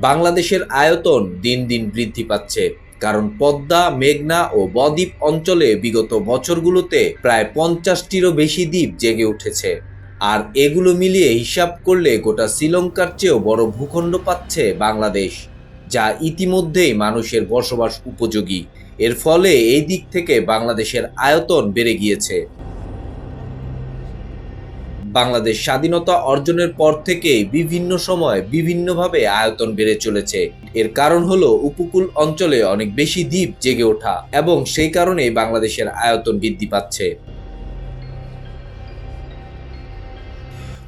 বাংলাদেশের আয়তন দিন দিন বৃদ্ধি পাচ্ছে। কারণ পদ্মা, মেঘনা ও বদ্বীপ অঞ্চলে বিগত বছরগুলোতে প্রায় পঞ্চাশটিরও বেশি দ্বীপ জেগে উঠেছে। আর এগুলো মিলিয়ে হিসাব করলে গোটা শ্রীলঙ্কার চেয়েও বড় ভূখণ্ড পাচ্ছে বাংলাদেশ, যা ইতিমধ্যেই মানুষের বসবাস উপযোগী। এর ফলে এই দিক থেকে বাংলাদেশের আয়তন বেড়ে গিয়েছে। বাংলাদেশ স্বাধীনতা অর্জনের পর থেকে বিভিন্ন সময় বিভিন্নভাবে আয়তন বেড়ে চলেছে। এর কারণ হলো উপকূল অঞ্চলে অনেক বেশি দ্বীপ জেগে ওঠা এবং সেই কারণে বাংলাদেশের আয়তন বৃদ্ধি পাচ্ছে।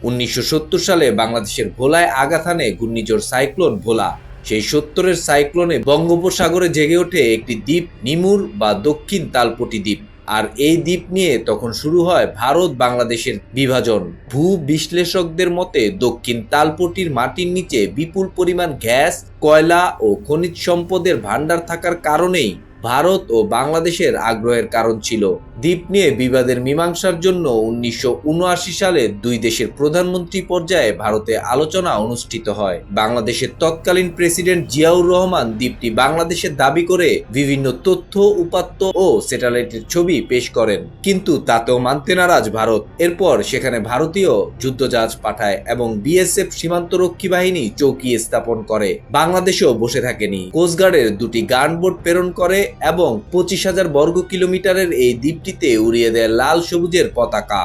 উনিশশো সত্তর সালে বাংলাদেশের ভোলায় হানে ঘূর্ণিঝড় সাইক্লোন ভোলা। সেই সত্তরের সাইক্লোনে বঙ্গোপসাগরে জেগে ওঠে একটি দ্বীপ, নিমুর বা দক্ষিণ তালপটি দ্বীপ। আর এই দ্বীপ নিয়ে তখন শুরু হয় ভারত বাংলাদেশের বিভাজন। ভূ বিশ্লেষকদের মতে, দক্ষিণ তালপটির মাটির নিচে বিপুল পরিমাণ গ্যাস, কয়লা ও খনিজ সম্পদের ভাণ্ডার থাকার কারণেই ভারত ও বাংলাদেশের আগ্রহের কারণ ছিল। দ্বীপ নিয়ে বিবাদের মীমাংসার জন্য উনিশশো উনআশি সালে দুই দেশের প্রধানমন্ত্রী পর্যায়ে ভারতে আলোচনা অনুষ্ঠিত হয়। বাংলাদেশের তৎকালীন প্রেসিডেন্ট জিয়াউর রহমান দ্বীপটি বাংলাদেশের দাবি করে বিভিন্ন তথ্য, উপাত্ত ও স্যাটেলাইটের ছবি পেশ করেন। কিন্তু তাতেও মানতে নারাজ ভারত। এরপর সেখানে ভারতীয় যুদ্ধজাহাজ পাঠায় এবং বিএসএফ সীমান্তরক্ষী বাহিনী চৌকি স্থাপন করে। বাংলাদেশেও বসে থাকেনি। কোস্টগার্ডের দুটি গানবোট প্রেরণ করে এবং পঁচিশ হাজার বর্গ কিলোমিটারের এই দ্বীপটিতে উড়িয়ে দেয় লাল সবুজের পতাকা।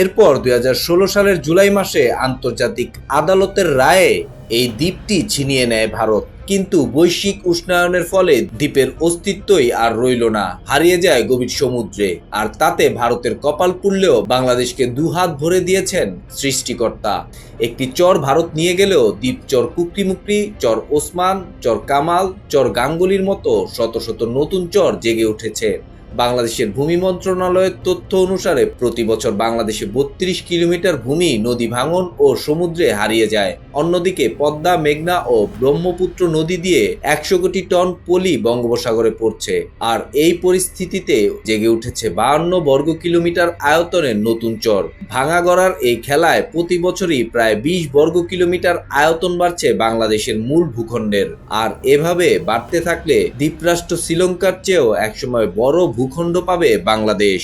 এরপর দু হাজার ষোলো সালের জুলাই মাসে আন্তর্জাতিক আদালতের রায়ে এই দ্বীপটি ছিনিয়ে নেয় ভারত। কিন্তু বৈশ্বিক উষ্ণায়নের ফলে দ্বীপের অস্তিত্বই আর রইল না, হারিয়ে যায় গভীর সমুদ্রে। আর তাতে ভারতের কপাল পুড়লেও বাংলাদেশকে দুহাত ভরে দিয়েছেন সৃষ্টিকর্তা। একটি চর ভারত নিয়ে গেলেও দ্বীপ চর কুকরিমুকরি, চর ওসমান, চর কামাল, চর গাঙ্গুলির মতো শত শত নতুন চর জেগে উঠেছে। বাংলাদেশের ভূমি মন্ত্রণালয়ের তথ্য অনুসারে প্রতি বছর বাংলাদেশে বত্রিশ কিলোমিটার ভূমি নদী ভাঙন ও সমুদ্রে হারিয়ে যায়। অন্যদিকে পদ্মা, মেঘনা ও ব্রহ্মপুত্র নদী দিয়ে একশো কোটি টন পলি বঙ্গোপসাগরে পড়ছে। আর এই পরিস্থিতিতে জেগে উঠেছে বাহান্ন বর্গ কিলোমিটার আয়তনের নতুন চর। ভাঙাগড়ার এই খেলায় প্রতি বছরই প্রায় বিশ বর্গ কিলোমিটার আয়তন বাড়ছে বাংলাদেশের মূল ভূখণ্ডের। আর এভাবে বাড়তে থাকলে দ্বীপরাষ্ট্র শ্রীলঙ্কার চেয়েও একসময় বড় ভূখণ্ড পাবে বাংলাদেশ।